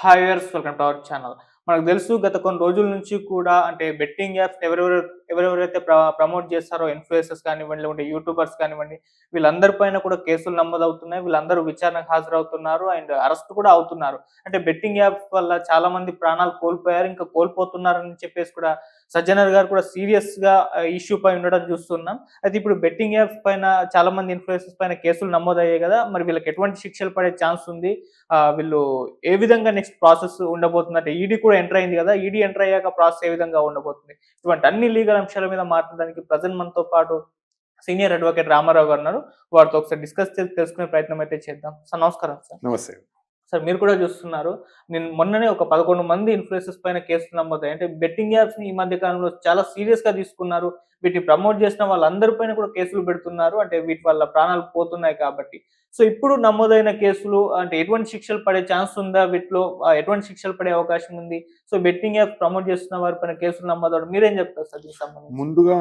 Hi welcome to our channel. మనకు తెలుసు గత కొన్ని రోజుల నుంచి కూడా అంటే బెట్టింగ్ యాప్స్ ఎవరెవరు ఎవరెవరైతే ప్ర- ప్రమోట్ చేస్తారో ఇన్ఫ్లుయెన్సర్స్ కానివ్వండి లేకుంటే యూట్యూబర్స్ కానివ్వండి వీళ్ళందరి పైన కూడా కేసులు నమోదవుతున్నాయి. వీళ్ళందరూ విచారణకు హాజరవుతున్నారు అండ్ అరెస్ట్ కూడా అవుతున్నారు. అంటే బెట్టింగ్ యాప్స్ వల్ల చాలా మంది ప్రాణాలు కోల్పోయారు ఇంకా కోల్పోతున్నారని చెప్పేసి కూడా సజ్జనర్ గారు కూడా సీరియస్గా ఇష్యూ పై ఉండడం చూస్తున్నాం. అయితే ఇప్పుడు బెట్టింగ్ యాప్ పైన చాలా మంది ఇన్ఫ్లుయెన్సెస్ పైన కేసులు నమోదయ్యాయి కదా మరి వీళ్ళకి ఎటువంటి శిక్షలు పడే ఛాన్స్ ఉంది? వీళ్ళు ఏ విధంగా నెక్స్ట్ ప్రాసెస్ ఉండబోతుంది అంటే ఈడీ కూడా ఎంటర్ అయింది కదా ఈడీ ఎంటర్ అయ్యాక ప్రాసెస్ ఏ విధంగా ఉండబోతుంది? ఇటువంటి అన్ని లీగల్ అంశాల మీద మాట్లాడడానికి ప్రజెంట్ మనతో పాటు సీనియర్ అడ్వకేట్ రామారావు గారు ఉన్నారు. వారితో ఒకసారి డిస్కస్ చేసి తెలుసుకునే ప్రయత్నం అయితే చేద్దాం. సార్ నమస్కారం సార్. నమస్తే. సార్ మీరు కూడా చూస్తున్నారు. నేను మొన్ననే ఒక పదకొండు మంది ఇన్ఫ్లుయెన్సెస్ పైన కేసులు నమోదాయి అంటే బెట్టింగ్ యాప్స్ని ఈ మధ్య కాలంలో చాలా సీరియస్గా తీసుకున్నారు. వీటిని ప్రమోట్ చేసిన వాళ్ళందరి పైన కూడా కేసులు పెడుతున్నారు. అంటే వీటి వల్ల ప్రాణాలు పోతున్నాయి కాబట్టి. సో ఇప్పుడు నమోదైన కేసులు అంటే ఎటువంటి శిక్షలు పడే ఛాన్స్ ఉందా వీటిలో? ఎటువంటి శిక్షలు పడే అవకాశం ఉంది? సో బెట్టింగ్ యాప్ ప్రమోట్ చేస్తున్న వారి పైన కేసులు నమోదవడం మీరేం చెప్తారు సార్ దీనికి సంబంధించి? ముందుగా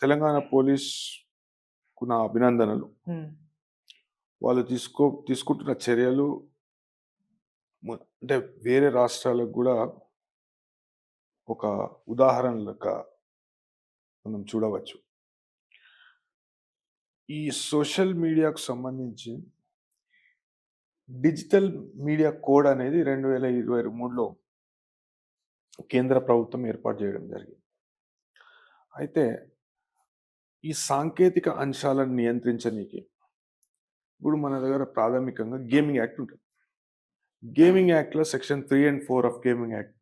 తెలంగాణ పోలీస్కు నా అభినందనలు. వాళ్ళు తీసుకో తీసుకుంటున్న చర్యలు అంటే వేరే రాష్ట్రాలకు కూడా ఒక ఉదాహరణ లెక్క మనం చూడవచ్చు. ఈ సోషల్ మీడియాకు సంబంధించి డిజిటల్ మీడియా కోడ్ అనేది రెండు వేల ఇరవై మూడులో కేంద్ర ప్రభుత్వం ఏర్పాటు చేయడం జరిగింది. అయితే ఈ సాంకేతిక అంశాలను నియంత్రించనీకి ఇప్పుడు మన దగ్గర ప్రాథమికంగా గేమింగ్ యాక్ట్ ఉంటుంది. గేమింగ్ యాక్ట్లో section three and four of gaming act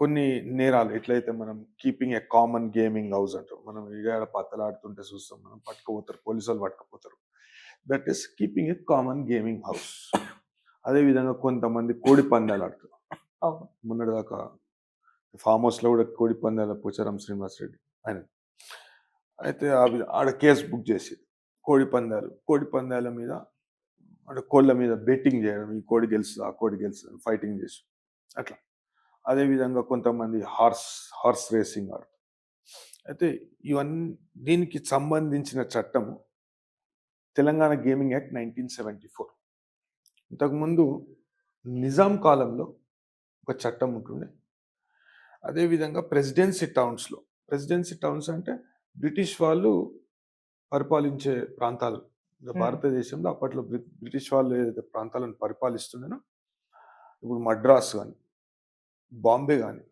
కొన్ని నేరాలు. ఎట్లయితే మనం keeping a common gaming house అంటాం మనం ఇడాడ పత్తలాడుతుంటే చూస్తాం మనం పట్టుకుపోతారు పోలీసు వాళ్ళు పట్టుకుపోతారు. That is keeping a common gaming house. అదేవిధంగా కొంతమంది కోడి పందాలు ఆడుతారు. మొన్నటిదాకా ఫామ్ హౌస్లో కూడా కోడి పందాల పోచారం శ్రీనివాస్ రెడ్డి ఆయన. అయితే ఆడ కేసు బుక్ చేసి కోడి పందాలు కోడి పందాల మీద అంటే కోళ్ళ మీద బెట్టింగ్ చేయడం ఈ కోడి గెలుసు ఆ కోడి గెలుసు ఫైటింగ్ చేసి అట్లా. అదేవిధంగా కొంతమంది హార్స్ హార్స్ రేసింగ్ ఆడతారు. అయితే ఇవన్నీ దీనికి సంబంధించిన చట్టం Telangana gaming act nineteen seventy four. ఇంతకుముందు నిజాం కాలంలో ఒక చట్టం ఉంటుండే. అదేవిధంగా ప్రెసిడెన్సీ టౌన్స్లో. ప్రెసిడెన్సీ టౌన్స్ అంటే బ్రిటిష్ వాళ్ళు పరిపాలించే ప్రాంతాలు. భారతదేశంలో అప్పట్లో బ్రి- బ్రిటిష్ వాళ్ళు ఏదైతే ప్రాంతాలను పరిపాలిస్తుండేనో ఇప్పుడు మద్రాస్ కానీ బాంబే కానీ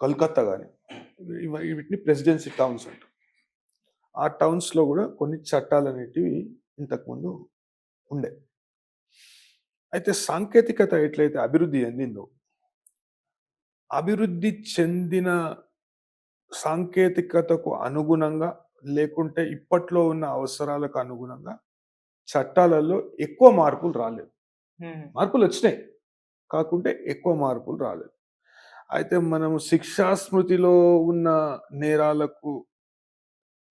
కల్కత్తా కానీ వీటిని ప్రెసిడెన్సీ టౌన్స్ అంటారు ఆ టౌన్స్లో కూడా కొన్ని చట్టాలు అనేటివి ఇంతకుముందు ఉండే. అయితే సాంకేతికత ఎట్లయితే అభివృద్ధి చెందిందో అభివృద్ధి చెందిన సాంకేతికతకు అనుగుణంగా లేకుంటే ఇప్పట్లో ఉన్న అవసరాలకు అనుగుణంగా చట్టాలలో ఎక్కువ మార్పులు రాలేదు. మార్పులు వచ్చినాయి. కాకుంటే ఎక్కువ మార్పులు రాలేదు. అయితే మనము శిక్షా స్మృతిలో ఉన్న నేరాలకు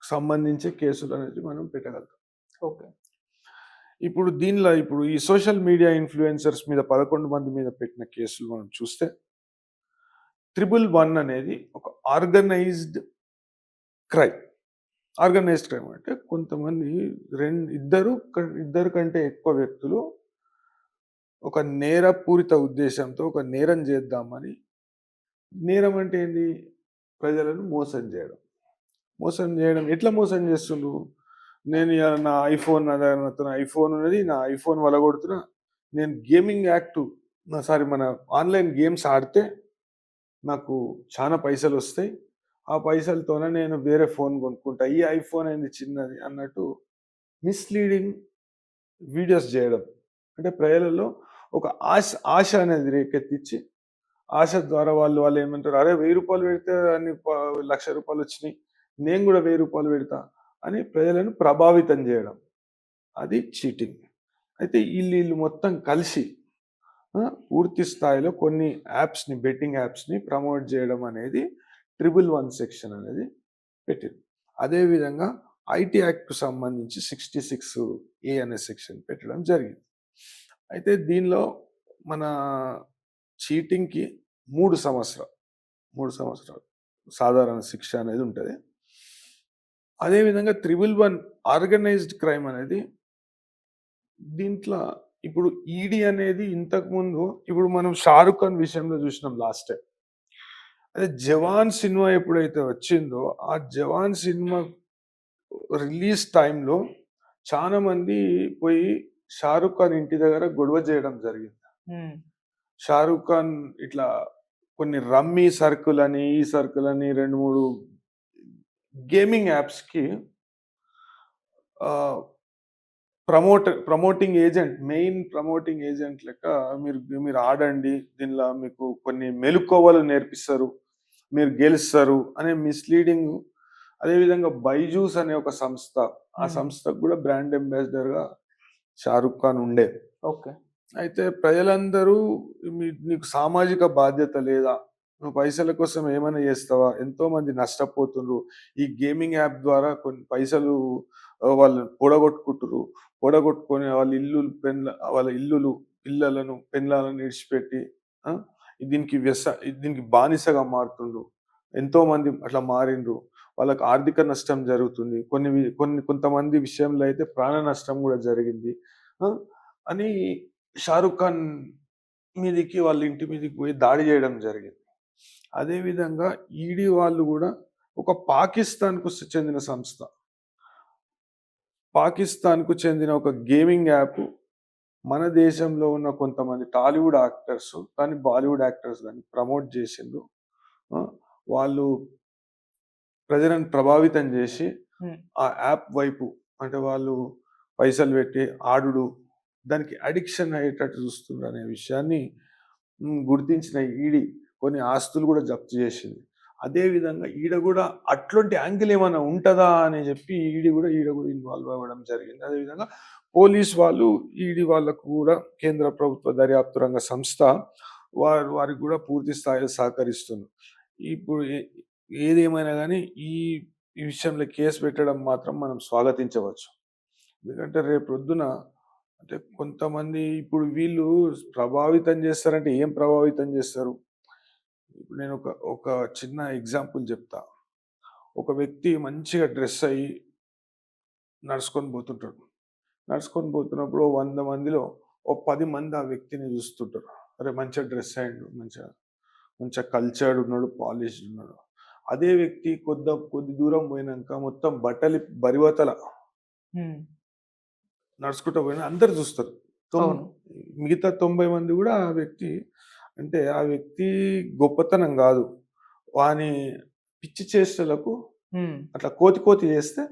సంబంధించే కేసులు అనేది మనం పెట్టగలుగుతాం. ఓకే. ఇప్పుడు దీనిలో ఇప్పుడు ఈ సోషల్ మీడియా ఇన్ఫ్లుయెన్సర్స్ మీద పదకొండు మంది మీద పెట్టిన కేసులు మనం చూస్తే త్రిబుల్ వన్ అనేది ఒక ఆర్గనైజ్డ్ క్రైమ్. ఆర్గనైజ్డ్ క్రైమ్ అంటే కొంతమంది రెండు ఇద్దరు క- ఇద్దరు కంటే ఎక్కువ వ్యక్తులు ఒక నేరపూరిత ఉద్దేశంతో ఒక నేరం చేద్దామని నేరం అంటే ఏంటి ప్రజలను మోసం చేయడం. మోసం చేయడం. ఎట్లా మోసం చేస్తుండ్రు? నేను నా ఐఫోన్ నా దగ్గర నా ఐఫోన్ ఉన్నది నా ఐఫోన్ వలగొడుతున్నా నేను గేమింగ్ యాక్ట్ నా సారీ మన ఆన్లైన్ గేమ్స్ ఆడితే నాకు చాలా పైసలు వస్తాయి ఆ పైసలతోనే నేను వేరే ఫోన్ కొనుక్కుంటా. ఈ ఐఫోన్ అయింది చిన్నది అన్నట్టు మిస్లీడింగ్ వీడియోస్ చేయడం. అంటే ప్రజలలో ఒక ఆశ ఆశ అనేది రేకెత్తించి ఆశ ద్వారా వాళ్ళు వాళ్ళు ఏమంటారు అరే వెయ్యి రూపాయలు పెడితే అన్ని లక్ష రూపాయలు వచ్చినాయి నేను కూడా వెయ్యి రూపాయలు పెడతా అని ప్రజలను ప్రభావితం చేయడం. అది చీటింగ్ అయితే వీళ్ళు వీళ్ళు మొత్తం కలిసి పూర్తి స్థాయిలో కొన్ని యాప్స్ని బెట్టింగ్ యాప్స్ని ప్రమోట్ చేయడం అనేది ట్రిపుల్ వన్ సెక్షన్ అనేది పెట్టింది అదేవిధంగా ఐటీ యాక్ట్కు సంబంధించి సిక్స్టీ సిక్స్ ఏ అనే సెక్షన్ పెట్టడం జరిగింది. అయితే దీనిలో మన చీటింగ్కి మూడు సంవత్సరాలు మూడు సంవత్సరాలు సాధారణ శిక్ష అనేది ఉంటుంది. అదేవిధంగా త్రిబుల్ వన్ ఆర్గనైజ్డ్ క్రైమ్ అనేది దీంట్లో ఇప్పుడు ఈడీ అనేది ఇంతకుముందు ఇప్పుడు మనం షారుఖ్ ఖాన్ విషయంలో చూసినాం లాస్ట్ టైం. అదే జవాన్ సినిమా ఎప్పుడైతే వచ్చిందో ఆ జవాన్ సినిమా రిలీజ్ టైంలో చాలా మంది పోయి షారుఖ్ ఖాన్ ఇంటి దగ్గర గొడవ చేయడం జరిగింది. షారుఖ్ ఖాన్ ఇట్లా కొన్ని రమ్మీ సర్కిల్ అని ఈ సర్కిల్ అని రెండు మూడు gaming యాప్స్కి promote promoting agent main promoting agent లెక్క మీరు మీరు ఆడండి దీనిలో మీకు కొన్ని మెలుకోవలు నేర్పిస్తారు. మీరు గెలుస్తారు అనే మిస్లీడింగ్ అదేవిధంగా బైజూస్ అనే ఒక సంస్థ ఆ. సంస్థకు కూడా బ్రాండ్ అంబాసిడర్గా షారుఖ్ ఖాన్ ఉండే. ఓకే. అయితే ప్రజలందరూ మీ- నీకు సామాజిక బాధ్యత లేదా? నువ్వు పైసల కోసం ఏమైనా చేస్తావా? ఎంతో మంది నష్టపోతున్నారు ఈ గేమింగ్ యాప్ ద్వారా కొన్ని పైసలు వాళ్ళు పొడగొట్టుకుంటారు పొడగొట్టుకొని వాళ్ళ ఇల్లు పెన్ల వాళ్ళ ఇల్లులు పిల్లలను పెన్లను ఇడిచిపెట్టి ఆ, దీనికి వ్యస దీనికి బానిసగా మారుతుండ్రు. ఎంతోమంది అట్లా మారిండ్రు. వాళ్ళకి ఆర్థిక నష్టం జరుగుతుంది. కొన్ని వి- కొన్ని కొంతమంది విషయంలో అయితే ప్రాణ నష్టం కూడా జరిగింది. అని షారుఖ్ ఖాన్ మీదికి వాళ్ళ ఇంటి మీదకి పోయి దాడి చేయడం జరిగింది. అదేవిధంగా ఈడీ వాళ్ళు కూడా ఒక పాకిస్తాన్కు చెందిన సంస్థ. పాకిస్తాన్కు చెందిన ఒక గేమింగ్ యాప్ మన దేశంలో ఉన్న కొంతమంది టాలీవుడ్ యాక్టర్స్ కానీ బాలీవుడ్ యాక్టర్స్ కానీ ప్రమోట్ చేసిండ్రు. ఆ, వాళ్ళు ప్రజలను ప్రభావితం చేసి. ఆ యాప్ వైపు అంటే వాళ్ళు పైసలు పెట్టి ఆడుడు దానికి అడిక్షన్ అయ్యేటట్టు చూస్తున్నారు అనే విషయాన్ని గుర్తించిన ఈడి కొన్ని ఆస్తులు కూడా జప్తు చేసింది. అదే విధంగా ఈడ కూడా అట్లాంటి యాంగిల్ ఏమైనా ఉంటుందా అని చెప్పి ఈడి కూడా ఈడ కూడా ఇన్వాల్వ్ అవ్వడం జరిగింది. అదేవిధంగా పోలీస్ వాళ్ళు ఈడీ వాళ్ళకు కూడా కేంద్ర ప్రభుత్వ దర్యాప్తు రంగ సంస్థ వారు వారికి కూడా పూర్తి స్థాయిలో సహకరిస్తుంది. ఇప్పుడు ఏ- ఏదేమైనా కానీ ఈ ఈ విషయంలో కేసు పెట్టడం మాత్రం మనం స్వాగతించవచ్చు. ఎందుకంటే రేపు పొద్దున అంటే కొంతమంది ఇప్పుడు వీళ్ళు ప్రభావితం చేస్తారంటే ఏం ప్రభావితం చేస్తారు? ఇప్పుడు నేను ఒక ఒక చిన్న ఎగ్జాంపుల్ చెప్తా. ఒక వ్యక్తి మంచిగా డ్రెస్ అయ్యి నడుచుకొని పోతుంటాడు. నడుచుకొని పోతున్నప్పుడు వంద మందిలో ఓ పది మంది ఆ వ్యక్తిని చూస్తుంటారు. అరే మంచిగా డ్రెస్ అయ్యిండు మంచిగా మంచిగా కల్చర్డ్ ఉన్నాడు పాలిష్డ్ ఉన్నాడు. అదే వ్యక్తి కొద్ది కొద్ది దూరం పోయినాక మొత్తం బట్టలు బరివతల నడుచుకుంటూ పోయినా అందరు చూస్తారు. మిగతా తొంభై మంది కూడా ఆ వ్యక్తి అంటే ఆ వ్యక్తి గొప్పతనం కాదు. వాని పిచ్చి చేష్టలకు అట్లా కోతి కోతి చేస్తే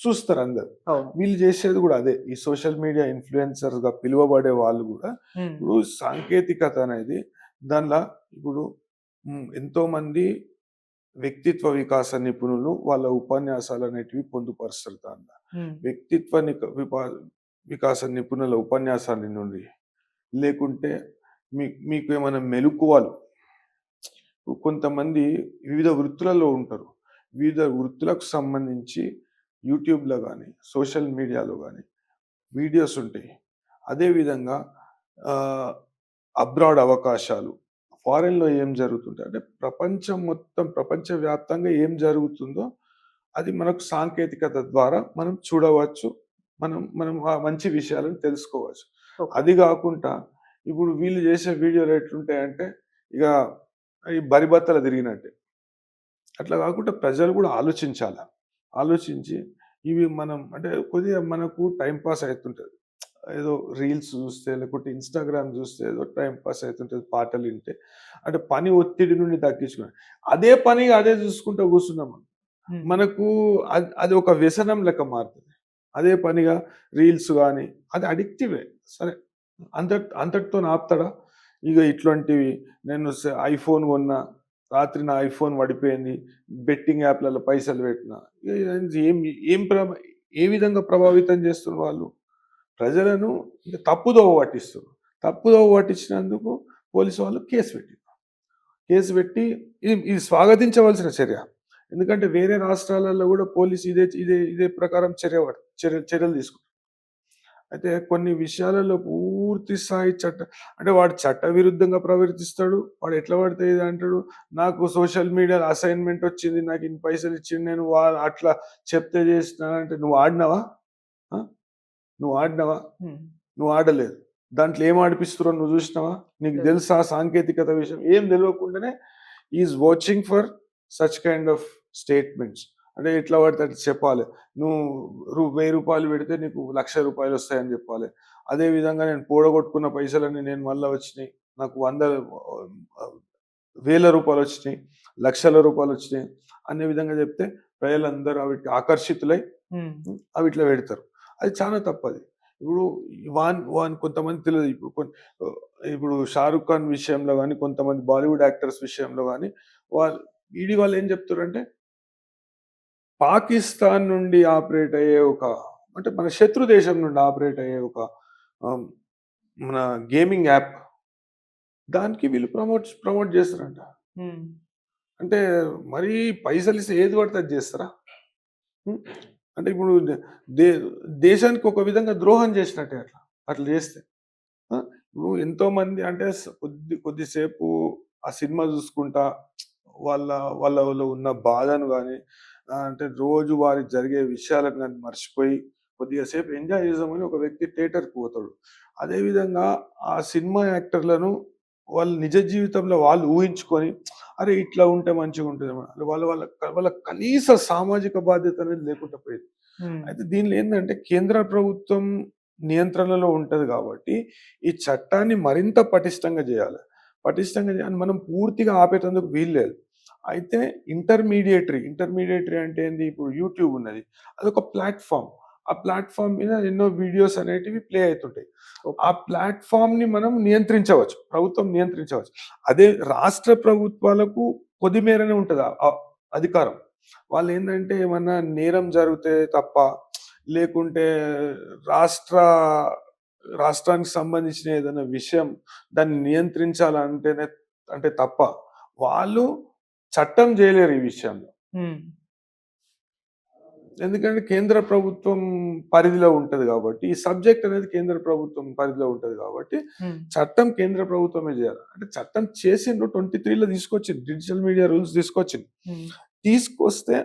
చూస్తారు అందరు. వీళ్ళు చేసేది కూడా అదే. ఈ సోషల్ మీడియా ఇన్ఫ్లుయెన్సర్స్గా పిలువబడే వాళ్ళు కూడా ఇప్పుడు సాంకేతికత అనేది దానిలో ఇప్పుడు ఎంతో మంది వ్యక్తిత్వ వికాస నిపుణులు వాళ్ళ ఉపన్యాసాలు అనేటివి పొందుపరుస్తారు దానిలో వ్యక్తిత్వ వికాస నిపుణుల ఉపన్యాసాల నుండి లేకుంటే మీ మీకు ఏమైనా మెలకువలు? కొంతమంది వివిధ వృత్తులలో ఉంటారు. వివిధ వృత్తులకు సంబంధించి యూట్యూబ్లో కానీ సోషల్ మీడియాలో కానీ వీడియోస్ ఉంటాయి. అదేవిధంగా అబ్రాడ్ అవకాశాలు. ఫారెన్లో ఏం జరుగుతుంటాయి అంటే ప్రపంచం మొత్తం ప్రపంచవ్యాప్తంగా ఏం జరుగుతుందో అది మనకు సాంకేతికత ద్వారా మనం చూడవచ్చు. మనం మనం ఆ మంచి విషయాలను తెలుసుకోవచ్చు. అది కాకుండా ఇప్పుడు వీళ్ళు చేసే వీడియోలు ఎట్లుంటాయంటే ఇక ఈ బరిబత్తలు తిరిగినట్టే. అట్లా కాకుండా ప్రజలు కూడా ఆలోచించాలి? ఆలోచించి ఇవి మనం అంటే కొద్దిగా మనకు టైం పాస్ అవుతుంటుంది ఏదో రీల్స్ చూస్తే లేకుంటే ఇన్స్టాగ్రామ్ చూస్తే ఏదో టైం పాస్ అవుతుంటుంది పాటలు వింటే. అంటే పని ఒత్తిడి నుండి తగ్గించుకుని అదే పని అదే చూసుకుంటూ కూర్చున్నాం మనకు అది అది ఒక వ్యసనం లెక్క మారుతుంది. అదే పనిగా రీల్స్ కానీ అది అడిక్టివే. సరే అంత అంతటితో ఆపుతాడా? ఇక ఇట్లాంటివి నేను ఐఫోన్ కొన్నా రాత్రి నా ఐఫోన్ పడిపోయింది బెట్టింగ్ యాప్లలో పైసలు పెట్టిన. ఏం ఏం ఏ విధంగా ప్రభావితం చేస్తున్న వాళ్ళు? ప్రజలను తప్పుదోవ పట్టిస్తున్నారు. తప్పుదోవ పట్టించినందుకు పోలీసు వాళ్ళు కేసు పెట్టింది కేసు పెట్టి ఇది ఇది స్వాగతించవలసిన చర్య. ఎందుకంటే వేరే రాష్ట్రాలలో కూడా పోలీసు ఇదే ఇదే ఇదే ప్రకారం చర్య చర్య చర్యలు తీసుకుంటారు. అయితే కొన్ని విషయాలలో పూర్తి స్థాయి చట్ట అంటే వాడు చట్ట విరుద్ధంగా ప్రవర్తిస్తాడు వాడు ఎట్లా పడితే ఇది అంటాడు నాకు సోషల్ మీడియాలో అసైన్మెంట్ వచ్చింది నాకు ఇన్ని పైసలు ఇచ్చింది నేను అట్లా చెప్తే చేసిన అంటే నువ్వు ఆడినావా? నువ్వు ఆడినావా? నువ్వు ఆడలేదు. దాంట్లో ఏం ఆడిపిస్తున్నారో నువ్వు చూసినావా? నీకు. తెలుసా సాంకేతికత విషయం? ఏం తెలియకుండానే is watching for such kind of statements అంటే ఎట్లా పడితే అట్లా చెప్పాలి. నువ్వు రూ- వెయ్యి రూపాయలు పెడితే నీకు లక్ష రూపాయలు వస్తాయని చెప్పాలి. అదే విధంగా నేను పూడగొట్టుకున్న పైసలన్నీ నేను మళ్ళీ వచ్చినాయి. నాకు వంద వేల రూపాయలు వచ్చినాయి లక్షల రూపాయలు వచ్చినాయి అనే విధంగా చెప్తే ప్రజలందరూ వాటికి ఆకర్షితులై అవి ఇట్లా పెడతారు. అది చాలా తప్పది. ఇప్పుడు వాన్ వాన్ కొంతమంది తెలియదు. ఇప్పుడు ఇప్పుడు షారుఖ్ ఖాన్ విషయంలో కానీ కొంతమంది బాలీవుడ్ యాక్టర్స్ విషయంలో కానీ వాళ్ళు ఈడి వాళ్ళు ఏం చెప్తారంటే పాకిస్తాన్ నుండి ఆపరేట్ అయ్యే ఒక అంటే మన శత్రు దేశం నుండి ఆపరేట్ అయ్యే ఒక మన గేమింగ్ యాప్ దానికి వీళ్ళు ప్రమోట్ ప్రమోట్ చేస్తారంట అంటే మరీ పైసలు ఇస్తే ఏది పడితే అది చేస్తారా? అంటే ఇప్పుడు దే దేశానికి ఒక విధంగా ద్రోహం చేసినట్టే అట్లా అట్లా చేస్తే? ఇప్పుడు ఎంతో మంది అంటే కొద్ది కొద్దిసేపు ఆ సినిమా చూసుకుంటా వాళ్ళ వాళ్ళలో ఉన్న బాధను కానీ అంటే రోజు వారికి జరిగే విషయాలను కానీ మర్చిపోయి కొద్దిగా సేపు ఎంజాయ్ చేద్దామని ఒక వ్యక్తి థియేటర్కి పోతాడు. అదేవిధంగా ఆ సినిమా యాక్టర్లను వాళ్ళు నిజ జీవితంలో వాళ్ళు ఊహించుకొని అరే ఇట్లా ఉంటే మంచిగా ఉంటుంది వాళ్ళ వాళ్ళ వాళ్ళ కనీస సామాజిక బాధ్యత అనేది లేకుండా పోయింది. అయితే దీనిలో ఏంటంటే కేంద్ర ప్రభుత్వం నియంత్రణలో ఉంటది కాబట్టి ఈ చట్టాన్ని మరింత పటిష్టంగా చేయాలి. పటిష్టంగా చేయాలి మనం పూర్తిగా ఆపేటందుకు వీల్లేదు. అయితే ఇంటర్మీడియటరీ ఇంటర్మీడియటరీ అంటే ఏంది? ఇప్పుడు యూట్యూబ్ ఉన్నది. అదొక ప్లాట్ఫామ్. ఆ ప్లాట్ఫామ్ మీద ఎన్నో వీడియోస్ అనేటివి ప్లే అవుతుంటాయి. ఆ ప్లాట్ఫామ్ని మనం నియంత్రించవచ్చు. ప్రభుత్వం నియంత్రించవచ్చు. అదే రాష్ట్ర ప్రభుత్వాలకు కొద్ది మేరనే ఉంటుంది అధికారం. వాళ్ళు ఏంటంటే ఏమన్నా నేరం జరిగితే తప్ప లేకుంటే రాష్ట్ర రాష్ట్రానికి సంబంధించిన ఏదైనా విషయం దాన్ని నియంత్రించాలంటేనే అంటే తప్ప వాళ్ళు చట్టం చేయలేరు ఈ విషయంలో. ఎందుకంటే కేంద్ర ప్రభుత్వం పరిధిలో ఉంటది కాబట్టి ఈ సబ్జెక్ట్ అనేది కేంద్ర ప్రభుత్వం పరిధిలో ఉంటది కాబట్టి చట్టం కేంద్ర ప్రభుత్వమే చేయాలి. అంటే చట్టం చేసిండ్రు ట్వంటీ త్రీలో తీసుకొచ్చింది డిజిటల్ మీడియా రూల్స్ తీసుకొచ్చింది. తీసుకొస్తే